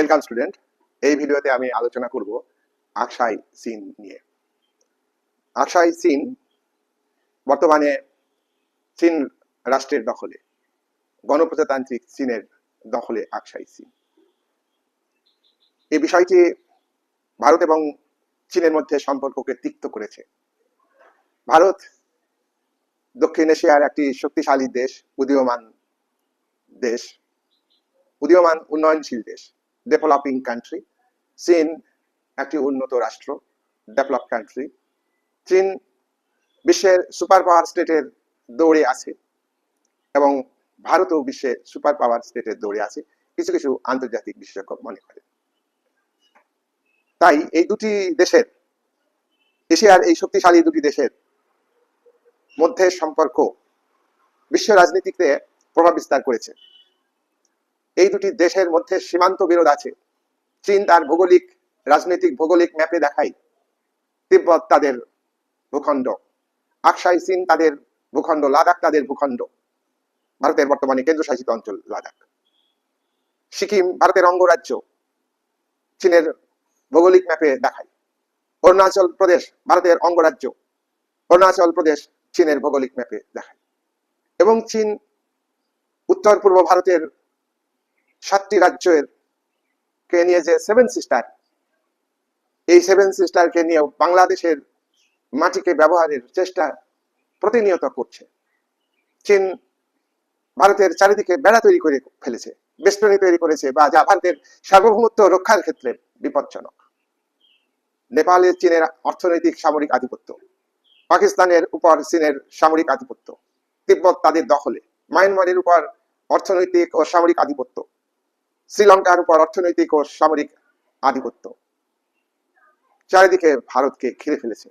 Welcome student এই ভিডিওতে আমি আলোচনা করব আকসাই সিন নিয়ে। আকসাই সিন বর্তমানে চীন রাষ্ট্রের দখলে, গণপ্রজাতান্ত্রিক চীনের দখলে আকসাই সিন এই বিষয়টি ভারত এবং চীনের মধ্যে সম্পর্ককে তিক্ত করেছে। ভারত দক্ষিণ এশিয়ার একটি শক্তিশালী দেশ, উদীয়মান দেশ, উদীয়মান উন্নয়নশীল দেশ। ডেভেলপিং কান্ট্রি চীন একটি উন্নত রাষ্ট্র ডেভেলপ কান্ট্রি চীন বিশ্বের সুপার পাওয়ার স্টেটের দৌড়ে আছে এবং ভারতও বিশ্বের সুপার পাওয়ার স্টেটের দৌড়ে আছে। কিছু কিছু আন্তর্জাতিক বিশেষজ্ঞ মনে করেন। তাই এই দুটি দেশের, এশিয়ার এই শক্তিশালী দুটি দেশের মধ্যে সম্পর্ক বিশ্ব রাজনীতিতে প্রভাব বিস্তার করেছে। এই দুটি দেশের মধ্যে সীমান্ত বিরোধ আছে। চীন তার ভৌগোলিক, রাজনৈতিক ভৌগোলিক ম্যাপে দেখায়। তিব্বত তাদের ভূখণ্ড। আকসাই চীন তাদের ভূখণ্ড, লাদাখ তাদের ভূখণ্ড। ভারতের বর্তমানে কেন্দ্রশাসিত অঞ্চল লাদাখ। সিকিম ভারতের অঙ্গরাজ্য চীনের ভৌগোলিক ম্যাপে দেখায়। অরুণাচল প্রদেশ ভারতের অঙ্গরাজ্য। অরুণাচল প্রদেশ চীনের ভৌগোলিক ম্যাপে দেখায়। এবং চীন উত্তর পূর্ব ভারতের সাতটি রাজ্যের কে নিয়ে যে সেভেন সিস্টার এই সেভেন সিস্টারকে নিয়েও বাংলাদেশের মাটিকে ব্যবহারের চেষ্টা প্রতিনিয়ত করছে। চীন ভারতের চারিদিকে বেড়া তৈরি করে ফেলেছে, বেষ্টনী তৈরি করেছে বা যা ভারতের সার্বভৌমত্ব রক্ষার ক্ষেত্রে বিপজ্জনক। নেপালে চীনের অর্থনৈতিক সামরিক আধিপত্য, পাকিস্তানের উপর চীনের সামরিক আধিপত্য, তিব্বত তাদের দখলে, মায়ানমারের উপর অর্থনৈতিক ও সামরিক আধিপত্য শ্রীলঙ্কার উপর অর্থনৈতিক ও সামরিক আধিপত্য। চারিদিকে ভারতকে ঘিরে ফেলেছে।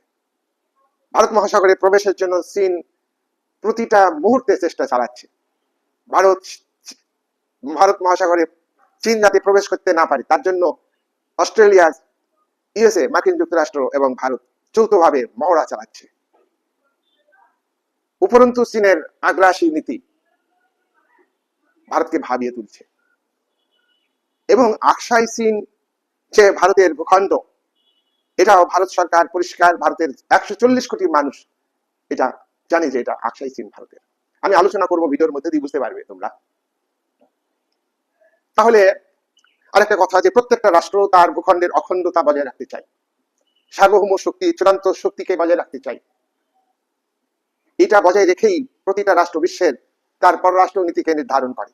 ভারত মহাসাগরে প্রবেশের জন্য চীন প্রতিটা মুহূর্তে চেষ্টা চালাচ্ছে। ভারত ভারত মহাসাগরে চীন যাতে প্রবেশ করতে না পারে, তার জন্য অস্ট্রেলিয়া, ইউএসএ, মার্কিন যুক্তরাষ্ট্র এবং ভারত যৌথভাবে মহড়া চালাচ্ছে। উপরন্তু চীনের আগ্রাসী নীতি ভারতকে ভাবিয়ে তুলছে। এবং আকশাই চীন যে ভারতের ভূখণ্ড, এটাও ভারত সরকার পরিষ্কার ভারতের একশো চল্লিশ কোটি মানুষ এটা জানে যে এটা আকসাই চীন ভারতের। আমি আলোচনা করব ভিডিওর মধ্যে দিয়ে, বুঝতে পারবে তোমরা। তাহলে আরেকটা কথা যে প্রত্যেকটা রাষ্ট্র তার ভূখণ্ডের অখণ্ডতা বজায় রাখতে চায়। সার্বভৌম শক্তি, চূড়ান্ত শক্তিকে বজায় রাখতে চাই এটা বজায় রেখেই প্রতিটা রাষ্ট্র বিশ্বের তার পররাষ্ট্র নীতিকে নির্ধারণ করে।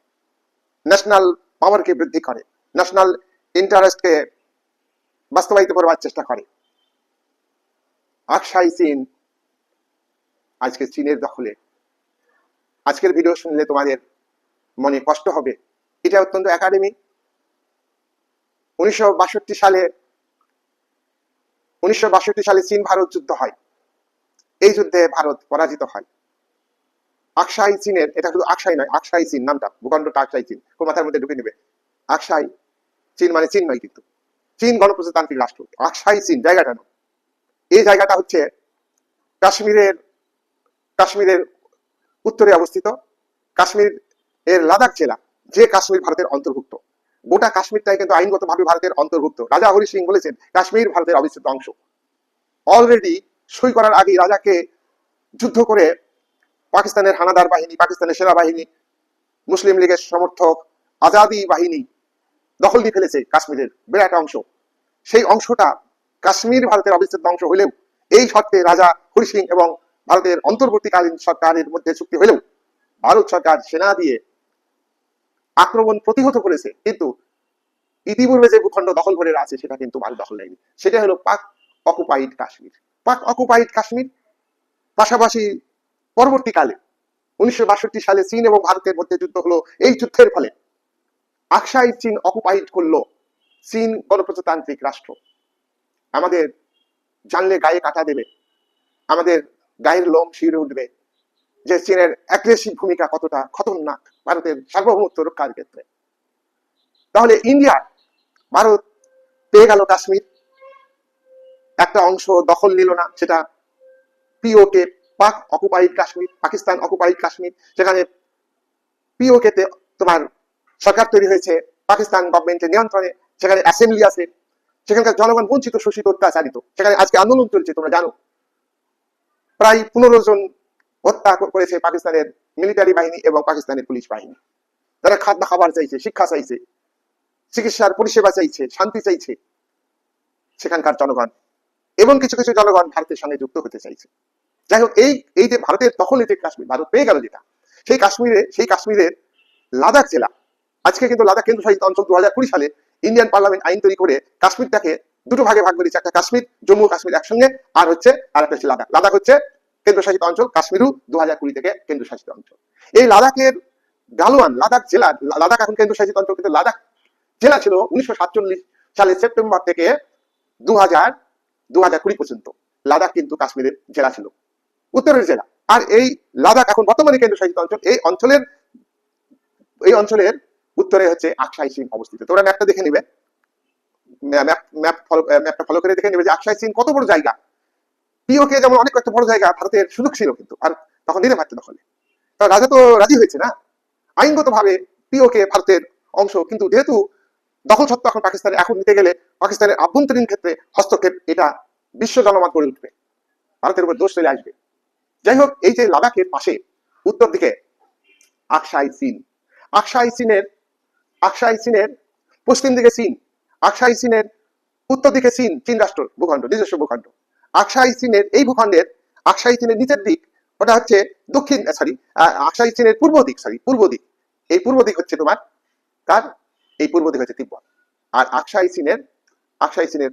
ন্যাশনাল পাওয়ারকে বৃদ্ধি করে। ন্যাশনাল ইন্টারেস্টকে বাস্তবায়িত করবার চেষ্টা করে। আকসাই চীন আজকে চীনের দখলে। আজকের ভিডিও শুনলে তোমাদের মনে কষ্ট হবে। এটা অত্যন্ত একাডেমি উনিশশো বাষট্টি সালে, উনিশশো সালে চীন ভারত যুদ্ধ হয়। এই যুদ্ধে ভারত পরাজিত হয়। আকসাই চীনের, এটা শুধু আকশাই নয়, আকশাই চীন নামটা ভূখণ্ডটা আকসাই চীন কোন মাথার মধ্যে ঢুকে নেবে। আকসাই চীন মানে চীন নয় কিন্তু। চীন গণপ্রজাতান্ত্রিক রাষ্ট্র। আকসাই চীন, জায়গাটা নয়। এই জায়গাটা হচ্ছে কাশ্মীরের কাশ্মীরের উত্তরে অবস্থিত। কাশ্মীর এর লাদাখ জেলা, যে কাশ্মীর ভারতের অন্তর্ভুক্ত। গোটা কাশ্মীরটাই কিন্তু আইনগতভাবে ভারতের অন্তর্ভুক্ত। রাজা হরি সিং বলেছেন, কাশ্মীর ভারতের অবিচ্ছেদ্য অংশ। অলরেডি সই করার আগে রাজাকে যুদ্ধ করে পাকিস্তানের হানাদার বাহিনী, পাকিস্তানের সেনাবাহিনী, মুসলিম লীগের সমর্থক, আজাদি বাহিনী দখল দিয়ে ফেলেছে কাশ্মীরের বিরাট অংশ। সেই অংশটা কাশ্মীর ভারতের অবিচ্ছেদ্য অংশ হলেও, এই শর্তে রাজা হরি সিং এবং ভারতের অন্তর্বর্তীকালীন সরকারের মধ্যে চুক্তি হলেও, ভারত সরকার সেনা দিয়ে আক্রমণ প্রতিহত করেছে। কিন্তু ইতিপূর্বে যে ভূখণ্ড দখল করে আছে, সেটা কিন্তু ভারত দখল নেয়নি। সেটা হলো পাক অকুপাইড কাশ্মীর। পাক অকুপাইড কাশ্মীর পাশাপাশি পরবর্তীকালে উনিশশো বাষট্টি সালে চীন এবং ভারতের মধ্যে যুদ্ধ হলো। এই যুদ্ধের ফলে আকসাই চীন অকুপাইড করল চীন গণপ্রজাতান্ত্রিক রাষ্ট্র। আমাদের জানলে গায়ে কাটা দেবে। আমাদের গায়ের লোম শিউরে উঠবে যে চীনের অ্যাগ্রেসিভ ভূমিকা কতটা খতরনাক ভারতের সার্বভৌমত্ব রক্ষার ক্ষেত্রে। তাহলে ইন্ডিয়া, ভারত পেয়ে গেল কাশ্মীর। একটা অংশ দখল নিল না, সেটা PoK Pak occupied Kashmir, Pakistan occupied Kashmir, সেখানে পিওকে তোমার সরকার তৈরি হয়েছে, পাকিস্তান গভর্নমেন্টের নিয়ন্ত্রণে, সেখানে অ্যাসেম্বলি আছে, সেখানকার জনগণ বঞ্চিত, শোষিত, অত্যাচারিত। সেখানে আজকে আন্দোলন চলছে, তোমরা জানো। প্রায় পনেরো জন হত্যা করেছে পাকিস্তানের মিলিটারি বাহিনী এবং পাকিস্তানের পুলিশ বাহিনী। তারা খাদ্য খাবার চাইছে, শিক্ষা চাইছে, চিকিৎসার পরিষেবা চাইছে, শান্তি চাইছে, সেখানকার জনগণ এবং কিছু কিছু জনগণ ভারতের সঙ্গে যুক্ত হতে চাইছে। যাই হোক, এই এই যে ভারতের দখলে যে কাশ্মীর, ভারত পেয়ে গেল যেটা, সেই কাশ্মীরে, সেই কাশ্মীরের লাদাখ জেলা আজকে কিন্তু লাদাখ কেন্দ্রশাসিত অঞ্চল দু হাজার কুড়ি সালে ইন্ডিয়ান পার্লামেন্ট আইন তৈরি করে কাশ্মীরটাকে দুটো ভাগে ভাগ করেছে একটা কাশ্মীর, জম্মু কাশ্মীর একসঙ্গে, আর হচ্ছে আর একটা হচ্ছে লাদাখ। লাদাখ হচ্ছে কেন্দ্রশাসিত অঞ্চল, কাশ্মীরও দু হাজার কুড়ি থেকে কেন্দ্রশাসিত অঞ্চল। এই লাদাখের গালোয়ান লাদাখ জেলা, লাদাখ এখন কেন্দ্রশাসিত অঞ্চল কিন্তু লাদাখ জেলা ছিল উনিশশো সাতচল্লিশ সালের সেপ্টেম্বর থেকে দু হাজার দু হাজার কুড়ি পর্যন্ত লাদাখ কিন্তু কাশ্মীরের জেলা ছিল। উত্তরের জেলা। আর এই লাদাখ এখন বর্তমানে কেন্দ্রশাসিত অঞ্চল, এই অঞ্চলের এই অঞ্চলের উত্তরে হচ্ছে আকসাই চীন অবস্থিত। তোমরা ম্যাপটা দেখে নিবে। ম্যাপটা ফলো করে দেখে নেবে যে আকসাই চীন কত বড় জায়গা। পিওকে যেমন অনেক একটা বড় জায়গা, ভারতের সুযোগ ছিল কিন্তু, আর তখন নিতে পারতো দখলে। তা রাজা তো রাজি হয়েছে না। আইনগত ভাবে পিওকে ভারতের অংশ, কিন্তু যেহেতু দখল সত্ত্ব এখন পাকিস্তানে, এখন নিতে গেলে পাকিস্তানের আভ্যন্তরীণ ক্ষেত্রে হস্তক্ষেপ, এটা বিশ্ব জনমত গড়ে উঠবে। ভারতের উপর দোষ চলে আসবে। যাই হোক, এই যে লাদাখের পাশে, উত্তর দিকে আকসাই চীন আকসাই চীনের আকসাই চীনের পশ্চিম দিকে চীন আকসাই চীনের উত্তর দিকে চীন চীন রাষ্ট্র, ভূখণ্ড, নিজস্ব ভূখণ্ড। আকসাই চীনের এই ভূখণ্ডের আকসাই চীনের নিচের দিক, ওটা হচ্ছে দক্ষিণ সরি আকসাই চীনের পূর্ব দিক সরি পূর্ব দিক। এই পূর্ব দিক হচ্ছে তোমার কার? এই পূর্ব দিক হচ্ছে তিব্বত। আর আকসাই চীনের আকসাই চীনের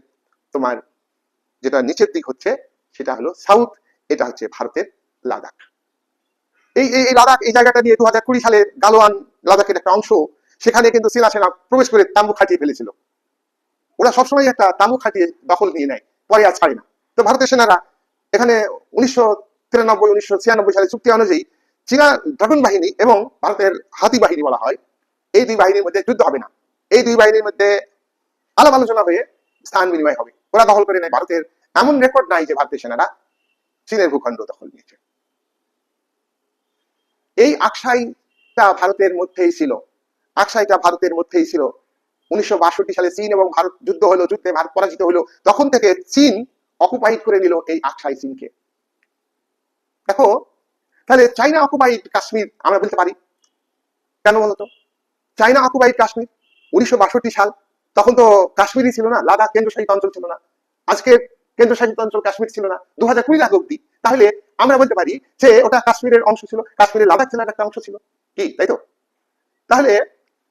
তোমার যেটা নিচের দিক হচ্ছে, সেটা হলো সাউথ, এটা হচ্ছে ভারতের লাদাখ। এই এই লাদাখ, এই জায়গাটা নিয়ে দু হাজার কুড়ি সালে গালোয়ান লাদাখের একটা অংশ সেখানে কিন্তু সেনা সেনা প্রবেশ করে তাম্বু খাটিয়ে ফেলেছিল। ওরা সবসময় একটা তাম্বু খাটিয়ে দখল নিয়ে নেয়, পরে আর ছাড়ে না। তো ভারতের সেনারা এখানে উনিশশো তিরানব্বই, উনিশশো ছিয়ানব্বই সালে চুক্তি অনুযায়ী চীনা ড্রাগন বাহিনী এবং ভারতের হাতি বাহিনী বলা হয়, এই দুই বাহিনীর মধ্যে যুদ্ধ হবে না। এই দুই বাহিনীর মধ্যে আলাপ আলোচনা হয়ে স্থান বিনিময় হবে। ওরা দখল করে নেয় ভারতের এমন রেকর্ড নাই যে ভারতের সেনারা চীনের ভূখণ্ড দখল নিয়েছে। এই আকসাইটা ভারতের মধ্যেই ছিল। আকসাইটা ভারতের মধ্যেই ছিল। উনিশশো বাষট্টি সালে চীন এবং ভারত যুদ্ধ হলো, যুদ্ধে ভারত পরাজিত হলো। তখন থেকে চীন অকুপাইড করে নিল এই আকসাই চীনকে। দেখো, তাহলে চাইনা অকুপাইড কাশ্মীর আমরা বলতে পারি। কেন বলতো চাইনা অকুপাইড কাশ্মীর, উনিশশো সাল। তখন তো কাশ্মীরই ছিল না, লাদাখ কেন্দ্রশাসিত অঞ্চল ছিল না। আজকে কেন্দ্রশাসিত অঞ্চল কাশ্মীর ছিল না। দু হাজার কুড়ি লাখ অব্দি তাহলে আমরা বলতে পারি যে ওটা কাশ্মীরের অংশ ছিল, কাশ্মীরের লাদাখ জেলার একটা অংশ ছিল। কি, তাই তো? তাহলে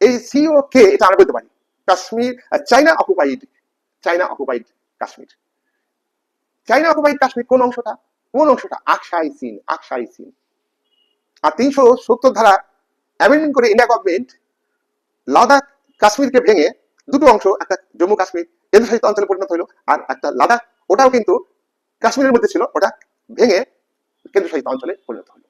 এই সিও কে এটা আমরা বলতে পারি। Kashmir China occupied China occupied Kashmir. China occupied Kashmir কোন অংশটা? কোন অংশটা? আকসাই চীন আকসাই চীন আর তিনশো সত্তর ধারা অ্যামেন্ডমেন্ট করে ইন্ডিয়া গভর্নমেন্ট লাদাখ কাশ্মীরকে ভেঙে দুটো অংশ, একটা জম্মু কাশ্মীর, কেন্দ্রশাসিত অঞ্চলে পরিণত হলো, আর একটা লাদাখ, ওটাও কিন্তু কাশ্মীরের মধ্যে ছিল, ওটা ভেঙে কেন্দ্রশাসিত অঞ্চলে পরিণত হলো।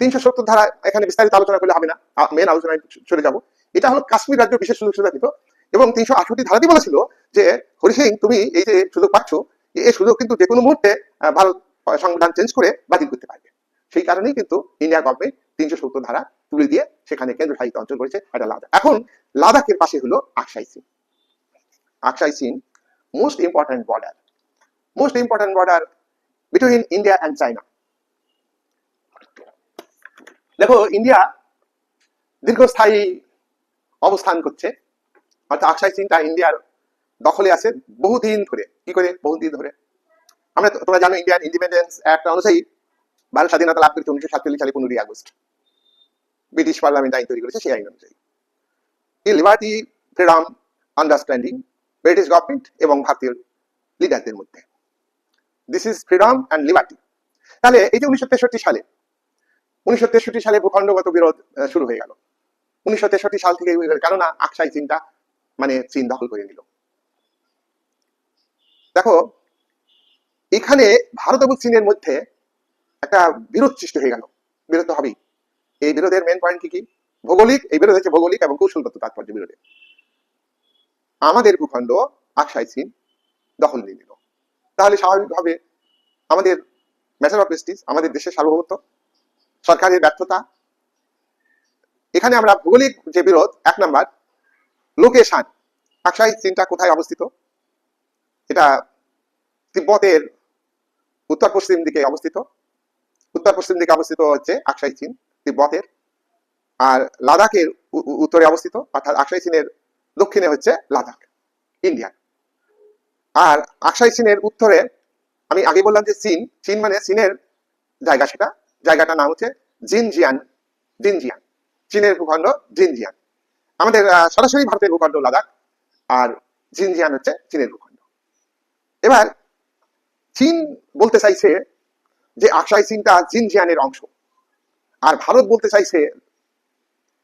তিনশো সত্তর ধারা এখানে বিস্তারিত আলোচনা করলে হবে না। মেন আলোচনায় চলে যাব। এটা হলো কাশ্মীর রাজ্য বিশেষ সুযোগ সুবিধা দিত এবং তিনশো আটষট্টি ধারাটি বলেছিল যে, হরি সিং, তুমি এই যে সুযোগ পাচ্ছ এই সুযোগ কিন্তু যে কোনো মুহূর্তে ভারত সংবিধান চেঞ্জ করে বাতিল করতে পারবে। সেই কারণেই কিন্তু ইন্ডিয়া গভর্নমেন্ট তিনশো সত্তর ধারা তুলে দিয়ে সেখানে কেন্দ্র কেন্দ্রশাসিত অঞ্চল করেছে এটা লাদাখ। এখন লাদাখের পাশে হলো Aksai Chin Aksai Chin most important border most important border between India and China দেখো ইন্ডিয়া দীর্ঘস্থায়ী অবস্থান করছে। অর্থাৎ আকসাই চীনটা ইন্ডিয়ার দখলে আছে বহুদিন ধরে। কি করে? বহুদিন ধরে। আমরা তোমরা জানো ইন্ডিয়ান ইন্ডিপেন্ডেন্স অ্যাক্ট অনুযায়ী ভারত স্বাধীনতা লাভ করেছে উনিশশো সাতচল্লিশ সালে পনেরোই আগস্ট। ব্রিটিশ পার্লামেন্ট আইন তৈরি করেছে সেই আইন অনুযায়ী। এই liberty freedom understanding British government এবং ভারতীয় লিডারদের মধ্যে। This is freedom and liberty তাহলে এই যে উনিশশো তেষট্টি সালে উনিশশো তেষট্টি সালে ভূখণ্ডগত বিরোধ শুরু হয়ে গেল। উনিশশো তেষট্টি সাল থেকে কেননা আকসাই চীনটা মানে চীন দখল করে নিল। দেখো, এখানে ভারত এবং চীনের মধ্যে একটা বিরোধ সৃষ্টি হয়ে গেল। বিরোধ হবেই। এই বিরোধের মেন পয়েন্ট কি কি? ভৌগোলিক, এই বিরোধ হচ্ছে ভৌগোলিক এবং কৌশলগত তাৎপর্য বিরোধে। আমাদের ভূখণ্ড আকসাই চীন দখল নিয়ে নিল। তাহলে স্বাভাবিকভাবে আমাদের ম্যাটার অফ আমাদের দেশের সার্বভৌমত্ব সরকারের ব্যর্থতা। এখানে আমরা ভৌগোলিক যে বিরোধ, এক নাম্বার, লোকেশন। আকসাই চীনটা কোথায় অবস্থিত? এটা তিব্বতের উত্তর পশ্চিম দিকে অবস্থিত। উত্তর পশ্চিম দিকে অবস্থিত হচ্ছে আকসাই চীন তিব্বতের। আর লাদাখের উত্তরে অবস্থিত, অর্থাৎ আকসাই চীনের দক্ষিণে হচ্ছে লাদাখ, ইন্ডিয়া। আর আকসাই চীনের উত্তরে, আমি আগে বললাম যে চীন চীন মানে চীনের জায়গা সেটা। জায়গাটার নাম হচ্ছে জিনজিয়ান জিনজিয়ান। চীনের ভূখণ্ড জিনজিয়ান। আমাদের সরাসরি ভারতের ভূখণ্ড লাদাখ, আর জিনজিয়ান হচ্ছে চীনের ভূখণ্ড। এবার, চীন বলতে চাইছে যে আকসাই চীনটা জিনজিয়ানের অংশ। আর ভারত বলতে চাইছে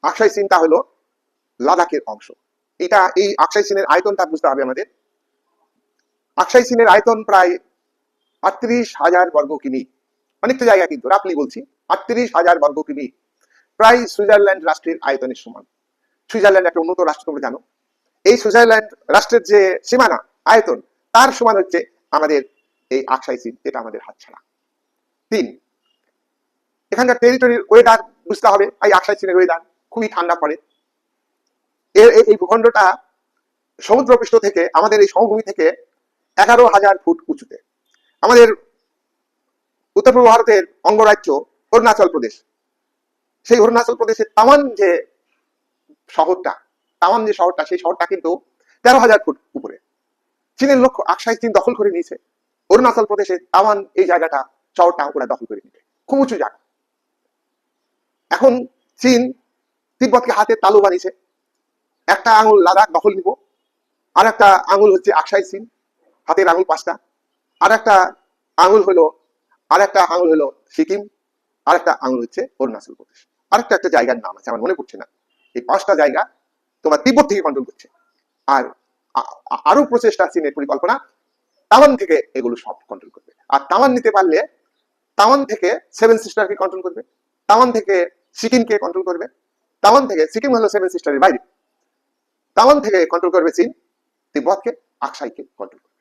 আকসাই চীনটা হলো লাদাখের অংশ। এটা এই আকসাই চীনের আয়তনটা বুঝতে হবে আমাদের। আকসাই চীনের আয়তন প্রায় আটত্রিশ হাজার বর্গ কিমি। অনেকটা জায়গা কিন্তু, রাফলি বলছি, আটত্রিশ হাজার বর্গ কিমি। প্রায় সুইজারল্যান্ড রাষ্ট্রের আয়তনের সমান। সুইজারল্যান্ড একটা উন্নত রাষ্ট্র তোমরা জানো। এই সুইজারল্যান্ড রাষ্ট্রের যে সীমানা, আয়তন, তার সমান হচ্ছে আমাদের এই আকসাই চীন এটা আমাদের হাতছাড়া। তিন, এখানকার টেরিটরির ওয়েদার বুঝতে হবে। এই আকসাই চীনের ওয়েদার খুবই ঠান্ডা পড়ে। এর এই ভূখণ্ডটা সমুদ্রপৃষ্ঠ থেকে, আমাদের এই সমভূমি থেকে এগারো হাজার ফুট উঁচুতে। আমাদের উত্তর পূর্ব ভারতের অঙ্গরাজ্য অরুণাচল প্রদেশ। সেই অরুণাচল প্রদেশের তামান যে শহরটা তামান যে শহরটা, সেই শহরটা কিন্তু তেরো হাজার ফুট উপরে। চীনের লক্ষ্য আকসাই চীন দখল করে নিয়েছে। অরুণাচল প্রদেশের তামান এই জায়গাটা, শহরটা ওরা দখল করে নিবে। খুব উঁচু জায়গা। এখন চীন তিব্বতকে হাতে তালু বানিয়েছে। একটা আঙুল লাদাখ দখল নিব আর একটা আঙুল হচ্ছে আকসাই চীন, হাতের আঙুল পাঁচটা আর একটা আঙুল হলো আর একটা আঙুল হলো সিকিম আর একটা আঙুল হচ্ছে অরুণাচল প্রদেশ। আর একটা একটা জায়গার নাম আছে, আমার মনে পড়ছে না। এই পাঁচটা জায়গা তোমার তিব্বত থেকে কন্ট্রোল করছে। আর আরও প্রচেষ্টা চীনের পরিকল্পনা, তাওয়ান থেকে এগুলো সব কন্ট্রোল করবে। আর তাওয়ান নিতে পারলে তাওয়ান থেকে সেভেন সিস্টারকে কন্ট্রোল করবে, তাওয়ান থেকে সিকিমকে কন্ট্রোল করবে, তাওয়ান থেকে সিকিম হলো সেভেন সিস্টারের বাইরে। তাওয়ান থেকে কন্ট্রোল করবে চীন, তিব্বতকে, আকসাইকে কন্ট্রোল করবে।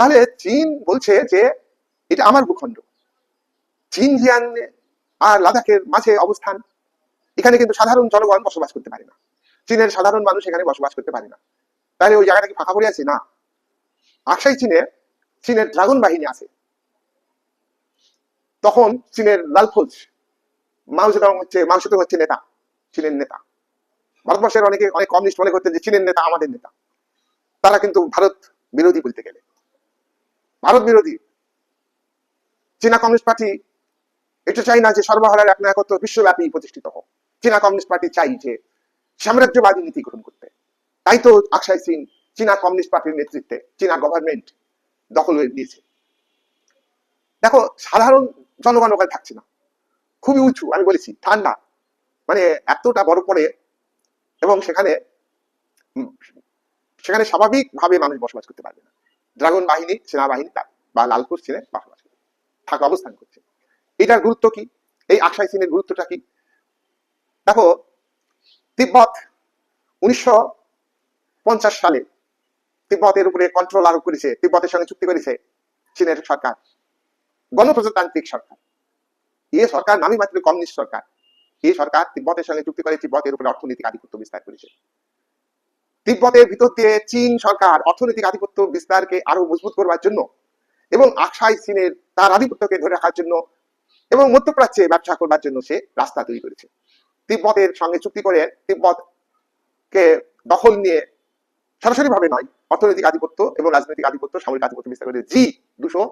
তাহলে চীন বলছে যে এটা আমার ভূখণ্ড। চীন জিয়ান আর লাদাখের মাঝে অবস্থান, এখানে কিন্তু সাধারণ জনগণ বসবাস করতে পারে না। চীনের সাধারণ মানুষ এখানে বসবাস করতে পারে না। তাহলে ওই জায়গাটা কি ফাঁকা পড়ে আছে? না। আকসাই চীনে চীনের ড্রাগন বাহিনী আছে। তখন চীনের লালফৌজ জেদং হচ্ছে মাও সেতুং হচ্ছে নেতা, চীনের নেতা। ভারতবর্ষের অনেকে অনেক কমিউনিস্ট মনে করতেন যে চীনের নেতা আমাদের নেতা। তারা কিন্তু ভারত বিরোধী বলতে গেলে। ভারত বিরোধী চীনা কমিউনিস্ট পার্টি এটা চাই না যে সর্বহারার এক নায়কত্ব বিশ্বব্যাপী প্রতিষ্ঠিত হোক। চীনা কমিউনিস্ট পার্টি চাই যে সাম্রাজ্যবাদী নীতি গ্রহণ করতে। তাই তো আকসাই চীন চীনা কমিউনিস্ট পার্টির নেতৃত্বে চীনা গভর্নমেন্ট দখল হয়ে নিয়েছে। দেখো, সাধারণ জনগণ ওখানে থাকছে না। খুবই উঁচু, আমি বলেছি, ঠান্ডা। মানে এতটা বড় পড়ে এবং সেখানে সেখানে স্বাভাবিকভাবে মানুষ বসবাস করতে পারবে না। ড্রাগন বাহিনী, সেনাবাহিনী, বা লালপুর চীনে বসবাস থাকা অবস্থান করছে। এটার গুরুত্ব কি? এই আকসাই চীনের গুরুত্বটা কি? দেখো, তিব্বত উনিশশো পঞ্চাশ সালে তিব্বতের উপরে কন্ট্রোল আরোপ করেছে, তিব্বতের সঙ্গে চুক্তি করেছে চীনের সরকার। গণপ্রজাতান্ত্রিক সরকার। এ সরকার নামই মাত্র কমিউনিস্ট সরকার। এই সরকার তিব্বতের সঙ্গে চুক্তি করে তিব্বতের উপরে অর্থনৈতিক আধিপত্য বিস্তার করেছে। তিব্বতের ভিতর দিয়ে চীন সরকার অর্থনৈতিক আধিপত্য বিস্তারকে আরও মজবুত করবার জন্য এবং আকসাই চীনের তার আধিপত্যকে ধরে রাখার জন্য এবং মধ্যপ্রাচ্যে ব্যবসা করবার জন্য সে রাস্তা তৈরি করেছে তিব্বতের সঙ্গে চুক্তি করে তিব্বতকে দখল নিয়ে সরাসরি ভাবে নয় অর্থনৈতিক আধিপত্য এবং রাজনৈতিক আধিপত্য সামরিক আধিপত্য বিস্তার করে জি দুশো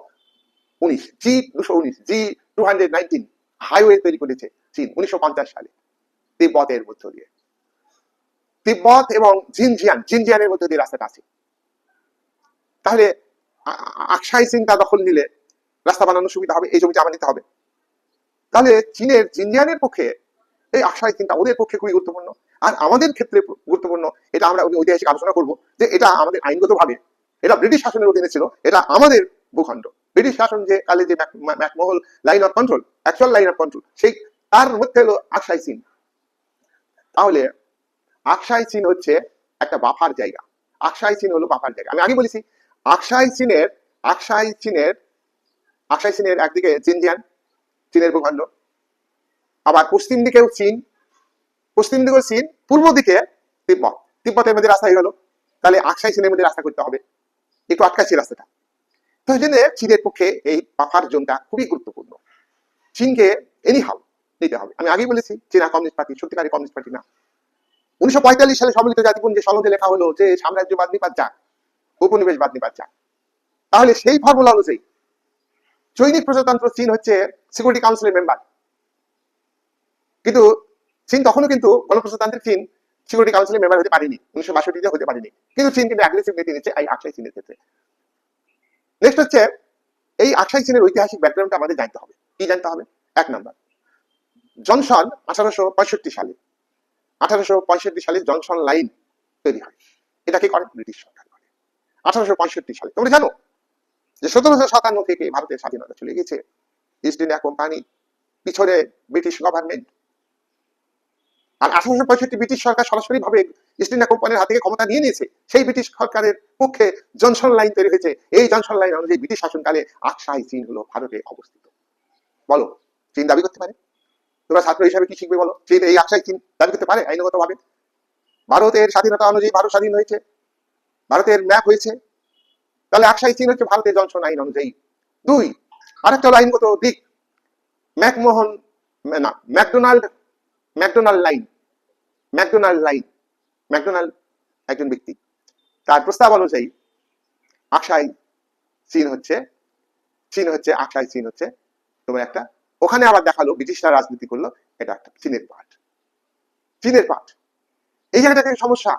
উনিশ জি দুশো উনিশ G two hundred nineteen highway তৈরি করেছে চীন উনিশশো পঞ্চাশ সালে তিব্বতের মধ্য দিয়ে তিব্বত এবং জিনজিয়ান জিনজিয়ানের মধ্যে দিয়ে রাস্তাটা আছে তাহলে আ- আ- আকসাই চীন তা দখল নিলে রাস্তা বানানোর সুবিধা হবে, এই জমিটা আমার নিতে হবে। তাহলে চীনের জিনজিয়ানের পক্ষে এই আকসাই চিন্তা ওদের পক্ষে খুবই গুরুত্বপূর্ণ। আর আমাদের ক্ষেত্রে গুরুত্বপূর্ণ, এটা আমরা ঐতিহাসিক আলোচনা করব, যে এটা আমাদের আইনগতভাবে, এটা ব্রিটিশ শাসনের অধীনে ছিল, এটা আমাদের ভূখণ্ড। ব্রিটিশ শাসন যে কালে যে Mac- Mac- McMahon line of control actual line of control সেই তার মধ্যে হলো আকসাই চীন। তাহলে আকসাই চীন হচ্ছে একটা বাফার জায়গা। আকসাই চীন হলো বাফার জায়গা। আমি আগে বলেছি আকসাই চীনের আকসাই চীনের আকসাই চীনের একদিকে জিনজিয়ান, চীনের ভূখণ্ড। আবার পশ্চিম দিকেও চীন, পশ্চিম দিকেও চীন, পূর্ব দিকে তিব্বত। তিব্বতের মধ্যে রাস্তা হয়ে গেল তাহলে আকসাই চীনের মধ্যে রাস্তা করতে হবে। একটু আটকাচ্ছি রাস্তাটা। তো এই জন্য চীনের পক্ষে এই বাফার জোনটা খুবই গুরুত্বপূর্ণ। চীনকে এনিহাউ নিতে হবে। আমি আগেই বলেছি, চীনা কমিউনিস্ট পার্টি সত্যিকারী কমিউনিস্ট পার্টি না। উনিশশো পঁয়তাল্লিশ সালে সম্মিলিত জাতিপুঞ্জে সনদে লেখা হলো যে, সাম্রাজ্যবাদ নিপাত যাক উপনিবেশবাদ নিপাত যাক। তাহলে সেই ফর্মুলা অনুযায়ী চৈনিক প্রজাতন্ত্র চীন হচ্ছে সিকিউরিটি কাউন্সিলের মেম্বার কিন্তু চীন তখনও কিন্তু গণপ্রজাতান্ত্রিক চীন সিকিউরিটি কাউন্সিলের মেম্বার হতে পারেনি। উনিশশো বাষট্টিতে হতে পারেনি। কিন্তু চীন কিন্তু অ্যাগ্রেসিভ নীতি নিচ্ছে এই আকসাই চীনের ক্ষেত্রে। নেক্সট হচ্ছে, এই আকসাই চীনের ঐতিহাসিক ব্যাকগ্রাউন্ডটা আমাদের জানতে হবে। কি জানতে হবে? এক নম্বর, জনসন আঠারোশো পঁয়ষট্টি সালে, আঠারোশো পঁয়ষট্টি সালে জনসন লাইন তৈরি হয়। এটা কি করে? ব্রিটিশ সরকার করে। আঠারোশো পঁয়ষট্টি সালে। তোমরা জানো যে সতেরোশো সাতান্ন থেকে ভারতের স্বাধীনতা চলে গেছে। ইস্ট ইন্ডিয়া কোম্পানি পিছনে ব্রিটিশ গভর্নমেন্ট আর আঠারোশো পঁয়ষট্টি ব্রিটিশ সরকার সরাসরি ভাবে ইস্ট ইন্ডিয়া কোম্পানির হাত ক্ষমতা নিয়ে নিয়েছে, সেই ব্রিটিশ সরকারের পক্ষে জনসন লাইন তৈরি হয়েছে। এই জনসন লাইন অনুযায়ী ব্রিটিশ শাসনকালে আকসাই চীন হলো ভারতে অবস্থিত। বলো, চীন দাবি করতে পারে? তোমরা ছাত্র হিসাবে কি শিখবে বলো? চীন এই আকসাই চীন দাবি করতে পারে? আইনগত ভাবে ভারতের স্বাধীনতা অনুযায়ী ভারত স্বাধীন হয়েছে। ভারতের ম্যাপ হয়েছে। তাহলে আকসাই চীন হচ্ছে ভারতের জনসন আইন অনুযায়ী। দুই, আরেকটা হলো আইনগত দিক। McMahon McDonald McDonald line McDonald line, McDonald একজন ব্যক্তি। তার প্রস্তাব অনুযায়ী আকসাই চীন হচ্ছে চীন হচ্ছে, আকসাই চীন হচ্ছে তোমার একটা। ওখানে আবার দেখাল, ব্রিটিশরা রাজনীতি করল, এটা একটা চীনের পাঠ। চীনের পাঠ। এই জায়গাটা সমস্যা।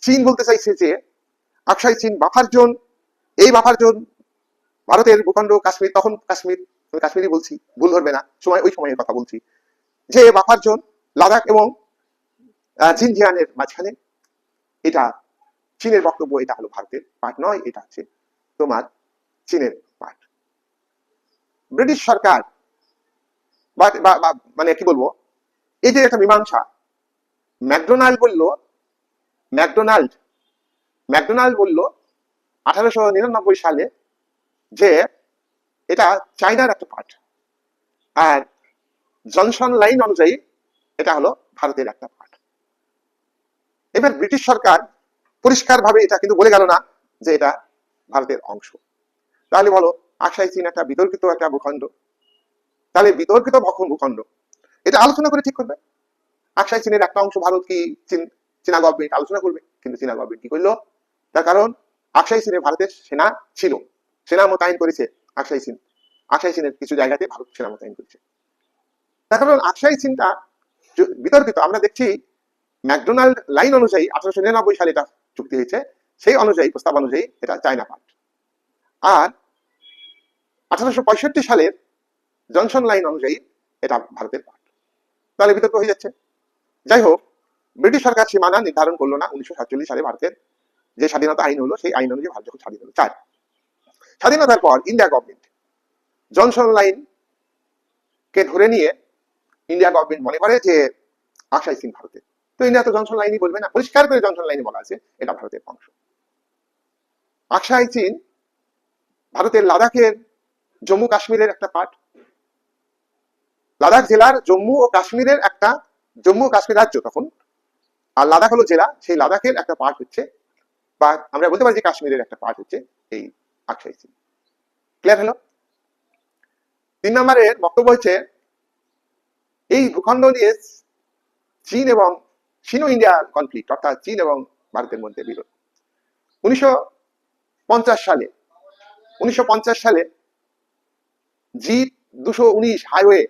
চীন বলতে চাইছে যে, আকসাই চীন বাফার জোন এই বাফার জোন ভারতের ভূখণ্ড কাশ্মীর, তখন কাশ্মীর, আমি কাশ্মীরি বলছি, ভুল ধরবে না, সময়, ওই সময়ের কথা বলছি। যে বাফার জোন লাদাখ এবং জিনজিয়ানের মাঝখানে, এটা চীনের বক্তব্য, এটা হলো ভারতের পার্ট নয়, এটা হচ্ছে তোমার চীনের পার্ট ব্রিটিশ সরকার বা- মানে কি বলব, এই যে একটা মীমাংসা, ম্যাকডোনাল্ড বলল, ম্যাকডোনাল্ড ম্যাকডোনাল্ড বলল আঠারোশো নিরানব্বই সালে যে এটা চায়নার একটা পার্ট আর জনসন লাইন অনুযায়ী এটা হলো ভারতের একটা পার্ট এবার ব্রিটিশ সরকার পরিষ্কারভাবে এটা কিন্তু বলে গেল না যে এটা ভারতের অংশ। তাহলে বলো আকসাই চীন একটা বিতর্কিত একটা ভূখণ্ড। তাহলে বিতর্কিত ভূখণ্ড। এটা আলোচনা করে ঠিক করবে। আকসাই চীনের একটা অংশ ভারত কি চীন, চীনা গভর্নমেন্ট আলোচনা করবে? কিন্তু চীনা গভর্নমেন্ট কি করল? তার কারণ আকসাই চীনে ভারতের সেনা ছিল। সেনা মোতায়েন করেছে আকসাই চীন আকসাই চীনের কিছু জায়গাতে ভারত সেনা মোতায়েন করেছে। তার কারণ আকসাই চীনটা বিতর্কিত, আমরা দেখছি ম্যাকডোনাল্ড লাইন অনুযায়ী আঠারোশো নিরানব্বই সালে এটা চুক্তি হয়েছে। সেই অনুযায়ী, প্রস্তাব অনুযায়ী এটা চায়না পার্ট আর আঠারোশো পঁয়ষট্টি সালের জনসন লাইন অনুযায়ী এটা ভারতের পার্ট তাহলে বিতর্ক হয়ে যাচ্ছে। যাই হোক, ব্রিটিশ সরকার সীমানা নির্ধারণ করল না, উনিশশো সাতচল্লিশ সালে ভারতের যে স্বাধীনতা আইন হলো, সেই আইন অনুযায়ী ভারত যখন স্বাধীন হলো। চার, স্বাধীনতার পর ইন্ডিয়া গভর্নমেন্ট জনসন লাইন কে ধরে নিয়ে ইন্ডিয়া গভর্নমেন্ট মনে করে যে আশাই সিং ভারতের তো ইন্ডিয়া তো জনসন লাইনই বলবে না, পরিষ্কার করে জনসন লাইনে বলা আছে, এটা ভারতের অংশ। আকসাই চীন, ভারতের লাদাখের জম্মু কাশ্মীরের একটা পার্ট লাদাখ জেলার জম্মু ও কাশ্মীরের একটা, জম্মু কাশ্মীর রাজ্য তখন, আর লাদাখ হলো জেলা, সেই লাদাখের একটা পার্ট হচ্ছে বা আমরা বলতে পারি যে কাশ্মীরের একটা পার্ট হচ্ছে এই আকসাই চীন ক্লিয়ার হলো? তিন নম্বরের বক্তব্য হচ্ছে, এই ভূখণ্ড নিয়ে চীন এবং চীন ইন্ডিয়া কনফ্লিক্ট অর্থাৎ চীন এবং ভারতের মধ্যে বিরোধ। উনিশশো পঞ্চাশ সালে, উনিশশো পঞ্চাশ সালে জি দুশো উনিশ হাইওয়ে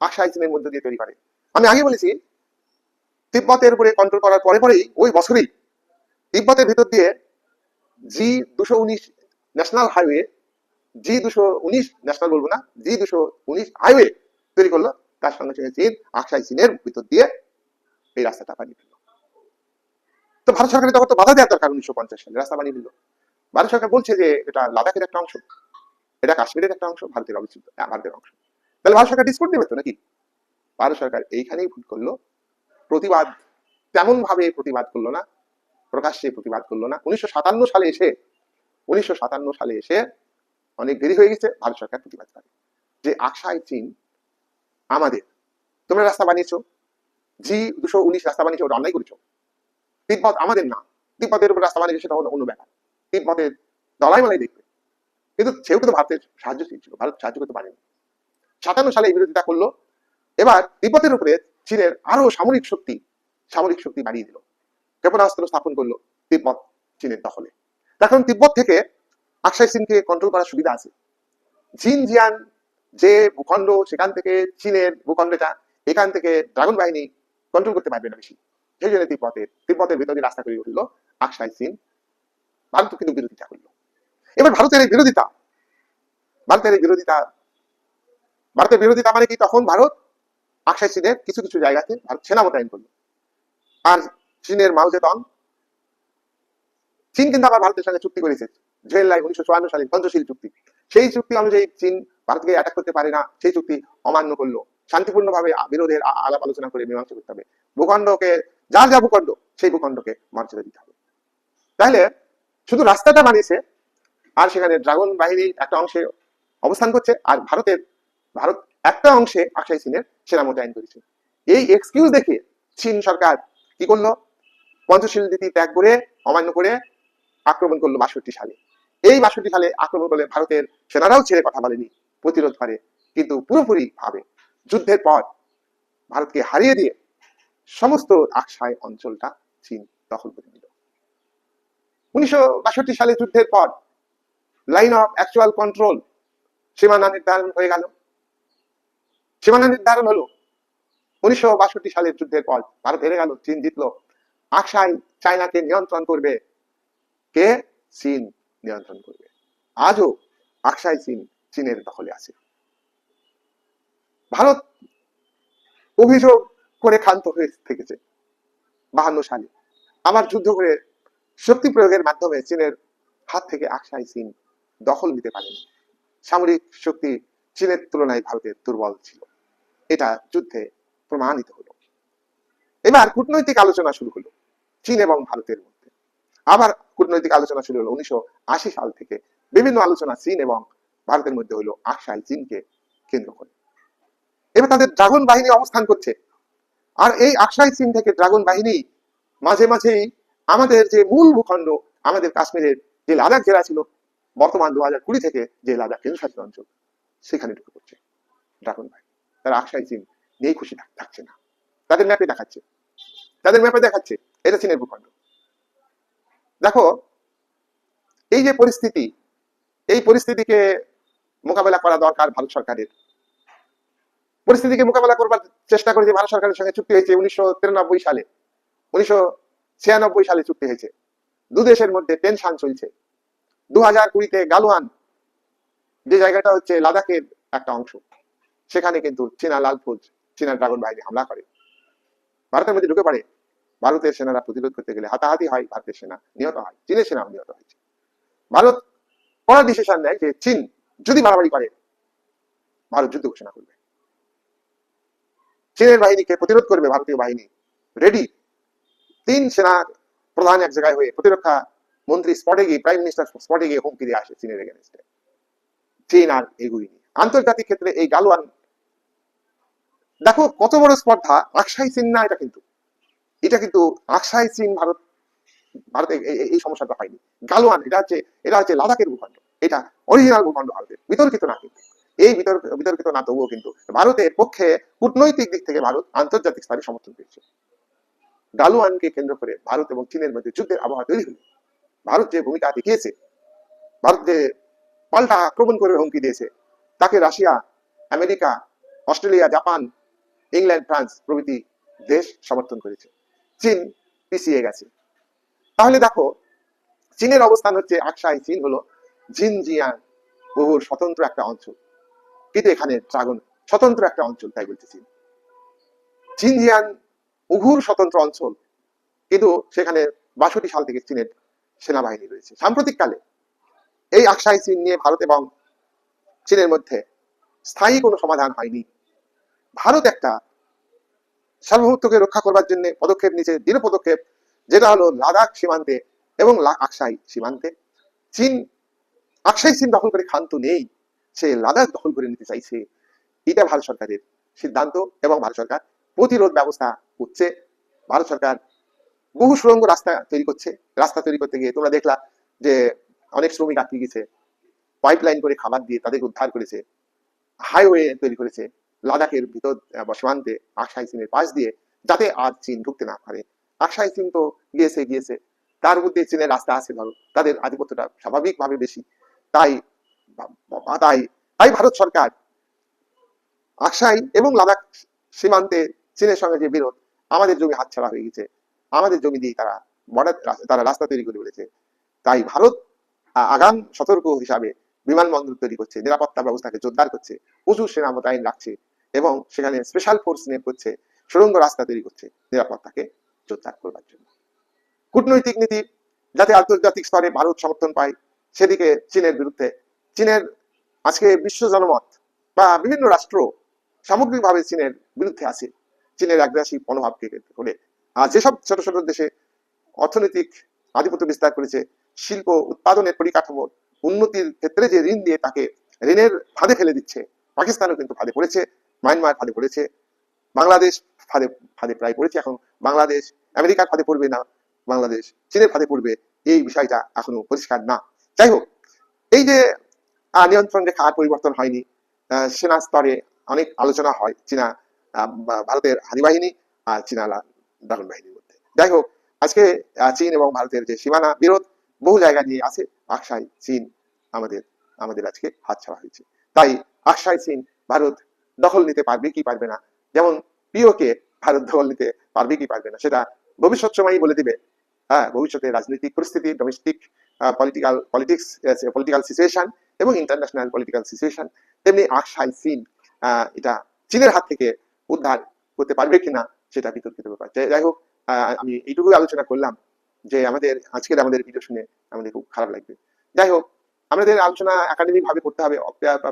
আকসাই চীনের মধ্যে দিয়ে তৈরি করে। আমি আগে বলেছি, তিব্বতের উপরে কন্ট্রোল করার পরে পরেই ওই বছরই তিব্বতের ভিতর দিয়ে জি দুশো উনিশ ন্যাশনাল হাইওয়ে জি দুশো উনিশ ন্যাশনাল বলব না জি দুশো উনিশ হাইওয়ে তৈরি করল। তার সঙ্গে সঙ্গে চীন আকসাই চীনের ভিতর দিয়ে এই রাস্তাটা বানিয়ে দিল তো ভারত সরকারের তখন তো বাধা দেওয়ার দরকার উনিশশো পঞ্চাশ সালে? রাস্তা বানিয়ে দিল ভারত সরকার বলছে যে এটা লাদাখের একটা অংশ এটা কাশ্মীরের একটা অংশ ভারতের অবিচ্ছেদ্য আহ, ভারতের অংশ। তাহলে ভারত সরকার ডিসপুট দেবে তো নাকি? ভারত সরকার এইখানেই ভুল করল। প্রতিবাদ তেমন ভাবে প্রতিবাদ করল না। প্রকাশ্যে প্রতিবাদ করল না। উনিশশো সাতান্ন সালে এসে, উনিশশো সাতান্ন সালে এসে অনেক দেরি হয়ে গেছে, ভারত সরকার প্রতিবাদ করে। যে আকসাই চীন আমাদের, তোমরা রাস্তা বানিয়েছো। জি দুশো উনিশ রাস্তা বানিয়েছো, ওটা অন্যায় করেছ। তিব্বত আমাদের না। তিব্বতের উপর রাস্তা বানিয়েছে, সেটা অন্য ব্যাপার। তিব্বতের দলাই মালাই দেখবে। কিন্তু সেও কিন্তু ভারতের সাহায্য চেয়েছিল, ভারত সাহায্য করতে পারেনি। সাতান্ন সালে এই বিরোধিতা করল। এবার তিব্বতের উপরে চীনের আরও সামরিক শক্তি সামরিক শক্তি বাড়িয়ে দিল। ক্ষেপণাস্ত্র স্থাপন করল তিব্বত, চীনের দখলে। এখন তিব্বত থেকে আকসাই চীনকে কন্ট্রোল করার সুবিধা আছে। জিন জিয়ান যে ভূখণ্ড, সেখান থেকে চীনের ভূখণ্ডটা, এখান থেকে ড্রাগন বাহিনী কন্ট্রোল করতে পারবে না বেশি। সেই জন্য তিব্বতের তিব্বতের ভিতরে রাস্তা তৈরি করল আকসাই চীন। ভারত কিন্তু বিরোধিতা করল। এবার ভারতের এই বিরোধিতা, ভারতের এই বিরোধিতা, ভারতের বিরোধিতা মানে কি? তখন ভারত আকসাই চীনের কিছু কিছু জায়গাতে ভারত সেনা মোতায়েন করল। আর চীনের মাও জেতং চীন কিন্তু আবার ভারতের সঙ্গে চুক্তি করেছে। জুয়েলাই উনিশশো চুয়ান্ন সালে পঞ্চশীল চুক্তি। সেই চুক্তি অনুযায়ী চীন ভারতকে অ্যাটাক করতে পারে না, সেই চুক্তি অমান্য করল। শান্তিপূর্ণভাবে বিরোধের আলাপ আলোচনা করে মীমাংসা করতে হবে। ভূখণ্ডকে, যার যা ভূখণ্ড, সেই ভূখণ্ডকে মর্যাদা দিতে হবে। তাহলে শুধু রাস্তাটা বানিয়েছে, আর সেখানে ড্রাগন বাহিনী একটা অংশে অবস্থান করছে, আর ভারতের, ভারত একটা অংশে আকসাই চীনের সেনা মোতায়েন করেছে। এই এক্সকিউজ দেখে চীন সরকার কি করল? পঞ্চশীল নীতি ত্যাগ করে, অমান্য করে আক্রমণ করল বাষট্টি সালে। এই বাষট্টি সালে আক্রমণ করলে ভারতের সেনারাও ছেড়ে কথা বলেনি প্রতিরোধ করে কিন্তু পুরোপুরি ভাবে যুদ্ধের পর ভারতকে হারিয়ে দিয়ে সমস্ত আকসাই অঞ্চলটা চীন দখল করে নিল। উনিশশো বাষট্টি সালে যুদ্ধের পর লাইন অফ অ্যাকচুয়াল কন্ট্রোল সীমানা নির্ধারণ হয়ে গেল। সীমানা নির্ধারণ হলো। উনিশশো সালের যুদ্ধের পর ভারত হেরে গেল, চীন জিতলো। আকসাই চায়নাকে নিয়ন্ত্রণ করবে। কে? চীন নিয়ন্ত্রণ করবে। আজও আকসাই চীন, চীনের দখলে আছে। ভারত অভিযোগ করে ক্ষান্ত হয়ে থেকেছে। বাহান্ন সালে। আবার যুদ্ধ করে শক্তি প্রয়োগের মাধ্যমে চীনের হাত থেকে আকসাই চীন দখল নিতে পারেনি। সামরিক শক্তি চীনের তুলনায় ভারতের দুর্বল ছিল। এটা যুদ্ধে প্রমাণিত হলো। এবার কূটনৈতিক আলোচনা শুরু হলো। চীন এবং ভারতের মধ্যে। আবার কূটনৈতিক আলোচনা শুরু হলো উনিশশো আশি সাল থেকে। বিভিন্ন আলোচনা চীন এবং ভারতের মধ্যে হলো আকসাই চীনকে কেন্দ্র করে। এবার তাদের ড্রাগন বাহিনী অবস্থান করছে। আর এই আকসাই চীন থেকে ড্রাগন বাহিনী মাঝে মাঝেই আমাদের যে মূল ভূখণ্ড, আমাদের কাশ্মীরের যে লাদাখ জেলা ছিল, বর্তমান দু হাজার কুড়ি থেকে যে লাদাখ কেন্দ্রশাসিত অঞ্চল, সেখানে ঢুকে পড়ছে ড্রাগন বাহিনী। তারা আকসাই চীন নিয়েই খুশি থাকছে না। তাদের ম্যাপে দেখাচ্ছে। তাদের ম্যাপে দেখাচ্ছে এটা চীনের ভূখণ্ড। দেখো, এই যে পরিস্থিতি, এই পরিস্থিতিকে মোকাবেলা করা দরকার ভারত সরকারের। পরিস্থিতিকে মোকাবেলা করবার চেষ্টা করে যে ভারত সরকারের সঙ্গে চুক্তি হয়েছে, উনিশশো তিরানব্বই সালে। উনিশশো ছিয়ানব্বই সালে চুক্তি হয়েছে। দু দেশের মধ্যে টেনশন চলছে। দু হাজার কুড়িতে গালওয়ান, যে জায়গাটা হচ্ছে লাদাখের একটা অংশ, সেখানে কিন্তু চীনা লাল ফৌজ, চীনা ড্রাগন বাহিনী হামলা করে। ভারতের মধ্যে ঢুকে পড়ে। ভারতের সেনারা প্রতিরোধ করতে গেলে হাতাহাতি হয় ভারতের সেনা, নিহত হয়, চীনের সেনা নিহত হয়েছে। ভারত কড়া ডিসিশন নেয় যে চীন যদি মারামারি করে, ভারত যুদ্ধ ঘোষণা করবে। চীনের বাহিনীকে প্রতিরোধ করবে ভারতীয় বাহিনী। রেডি তিন সেনা প্রধান এক জায়গায় হয়ে প্রতিরক্ষা মন্ত্রী স্পটে গিয়ে প্রাইম মিনিস্টার স্পটে গিয়ে হুমকি দিয়ে আসে চীনের এগেনস্টে চীন আর এগুইনি আন্তর্জাতিক ক্ষেত্রে এই গালওয়ান, দেখো কত বড় স্পর্ধা আকসাই চীন না এটা কিন্তু। এটা কিন্তু আকসাই চীন ভারত, ভারতে এই- সমস্যাটা হয়নি। গালওয়ান, এটা হচ্ছে এটা হচ্ছে লাদাখের ভূখণ্ড। এটা অরিজিনাল ভূখণ্ড ভারতের, বিতর্কিত না কিন্তু। এই বিতর্ক, বিতর্কিত না, তবুও কিন্তু ভারতের পক্ষে কূটনৈতিক দিক থেকে ভারত আন্তর্জাতিক স্তরে সমর্থন পেয়েছে। গালওয়ানকে কেন্দ্র করে ভারত এবং চীনের মধ্যে যুদ্ধের আবহাওয়া তৈরি হলো। ভারত যে ভূমিকা দেখিয়েছে, ভারত যে পাল্টা আক্রমণ করে হুমকি দিয়েছে, তাকে Russia, America, Australia, Japan, England, France প্রভৃতি দেশ সমর্থন করেছে। চীন পিছিয়ে গেছে। তাহলে দেখো, চীনের অবস্থান হচ্ছে আকসাই চীন হলো জিনজিয়াং বহুর স্বতন্ত্র একটা অঞ্চল। কিন্তু এখানে ড্রাগন স্বতন্ত্র একটা অঞ্চল তাই বলছে চীন। জিনজিয়াং উঘুর স্বতন্ত্র অঞ্চল, কিন্তু সেখানে বাষট্টি সাল থেকে চীনের সেনাবাহিনী রয়েছে। সাম্প্রতিককালে এই আকসাই চীন নিয়ে ভারত এবং চীনের মধ্যে স্থায়ী কোনো সমাধান হয়নি। ভারত একটা সার্বভৌমত্বকে রক্ষা করবার জন্য পদক্ষেপ নিয়েছে, দৃঢ় পদক্ষেপ, যেটা হলো লাদাখ সীমান্তে এবং আকসাই সীমান্তে। চীন, আকসাই চীন দখল করে ক্ষান্ত নেই, সে লাদাখ দখল করে নিতে চাইছে। এটা ভারত সরকারের সিদ্ধান্ত এবং ভারত সরকার প্রতিরোধ ব্যবস্থা করছে। ভারত সরকার বহু সুড়ঙ্গ রাস্তা তৈরি করছে। রাস্তা তৈরি করতে গিয়ে তোমরা দেখলা যে অনেক শ্রমিক আটকে গেছে। পাইপ লাইন করে খাবার দিয়ে তাদেরকে উদ্ধার করেছে। হাইওয়ে তৈরি করেছে। লাদাখের ভিতর বা সীমান্তে আকসাই চীনের পাশ দিয়ে যাতে আর চীন ঢুকতে না পারে। আকসাই চীন তো গিয়েছে গিয়েছে। তার মধ্যে চীনের রাস্তা আছে ধরো তাদের আধিপত্যটা স্বাভাবিকভাবে বেশি। তাই তাই তাই ভারত সরকার আকসাই এবং লাদাখ সীমান্তে চীনের সঙ্গে যে বিরোধ, আমাদের জমি হাতছাড়া হয়ে গেছে। আমাদের জমি দিয়ে তারা বর্ডার, তারা রাস্তা তৈরি করে ফেলেছে তাই ভারত আগাম সতর্ক হিসাবে বিমানবন্দর তৈরি করছে, নিরাপত্তা ব্যবস্থাকে জোরদার করছে প্রচুর সেনা মোতায়েন রাখছে। এবং সেখানে স্পেশাল ফোর্স নিয়োগ করছে, সুড়ঙ্গ রাস্তা তৈরি করছে নিরাপত্তাকে জোরদার করবার জন্য। কূটনৈতিক নীতি যাতে আন্তর্জাতিক স্তরে ভারত সমর্থন পায়, সেদিকে চীনের বিরুদ্ধে। চীনের আজকে বিশ্ব জনমত বা বিভিন্ন রাষ্ট্র সামগ্রিকভাবে চীনের বিরুদ্ধে আছে। চীনের আগ্রাসী মনোভাবকে করে আর যেসব ছোট ছোট দেশে অর্থনৈতিক আধিপত্য বিস্তার করেছে, শিল্প, উৎপাদনের পরিকাঠামোর উন্নতির ক্ষেত্রে যে ঋণ দিয়ে তাকে ঋণের ফাঁদে ফেলে দিচ্ছে, পাকিস্তানও কিন্তু ফাঁদে পড়েছে। মায়ানমার ফাঁদে পড়েছে, বাংলাদেশ ফাঁদে ফাঁদে প্রায় পড়েছে, এখন বাংলাদেশ আমেরিকার ফাঁদে পড়বে না, বাংলাদেশ, চীনের ফাঁদে পড়বে, এই বিষয়টা এখনও পরিষ্কার না। যাই হোক, এই যে নিয়ন্ত্রণ রেখা আর পরিবর্তন হয়নি সেনা স্তরে অনেক আলোচনা হয়, চীনা ভারতের হানি বাহিনী আর চীনা দারুণ বাহিনীর মধ্যে। যাই হোক, আজকে চীন এবং ভারতের যে সীমানা বিরোধ, বহু জায়গা নিয়ে আছে আকসাই চীন আমাদের আমাদের আজকে হাত ছাড়া হয়েছে। তাই আকসাই চীন, ভারত দখল নিতে পারবে কি পারবে না? যেমন পিওকে ভারত দখল নিতে পারবে কি পারবে না সেটা ভবিষ্যৎ সময়ই বলে দিবে। হ্যাঁ ভবিষ্যতে রাজনৈতিক পরিস্থিতি domestic political politics political situation এবং ইন্টারন্যাশনাল পলিটিক্যাল সিচুয়েশন তেমনি আকসাই চীন আহ, এটা চীনের হাত থেকে উদ্ধার করতে পারবে কিনা সেটা বিতর্কিত ব্যাপার। যাই- হোক আমি এইটুকুই আলোচনা করলাম যে আমাদের আজকের আমাদের ভিডিও শুনে আমাদের খুব খারাপ লাগবে। যাই হোক আমাদের আলোচনা একাডেমিক ভাবে করতে হবে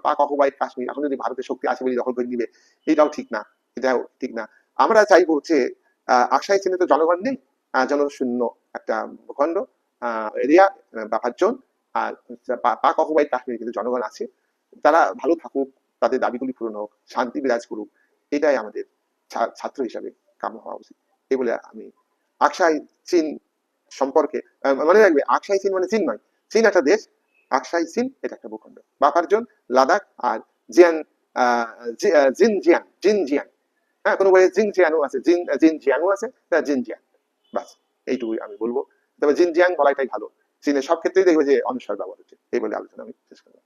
পাক অকুপাইড কাশ্মীর এখন যদি ভারতের শক্তি আছে বলে দখল করে নিবে এটাও ঠিক না এটাও ঠিক না। আমরা চাইব যে আহ, আকসাই চীনে তো জনগণ নেই জনশূন্য একটা ভূখণ্ড এরিয়া বা পাঁচজন আর পাক কাশ্মীরে কিন্তু জনগণ আছে তারা ভালো থাকুক তাদের দাবিগুলি পূরণ হোক শান্তি বিরাজ করুক এটাই আমাদের ছাত্র হিসাবে হওয়া উচিত এই বলে আমি আকসাই চীন সম্পর্কে মনে রাখবে আকসাই চীন মানে চীন নয় চীন একটা দেশ আকসাই চীন এটা একটা ভূখণ্ড। বাপারজন লাদাখ আর জিয়ান জিনজিয়াং জিন জিয়ান জিন জিয়ান হ্যাঁ কোনো বলে জিন জিয়ানও আছে, জিন জিন জিয়াংও আছে তা জিন জিয়ান বাস, এইটুকুই আমি বলব। তবে জিন জিয়াং বলাটাই ভালো। চীনের সব ক্ষেত্রেই দেখবে যে অনুসার ব্যবহার হচ্ছে। এই বলে আলোচনা আমি শেষ করলাম।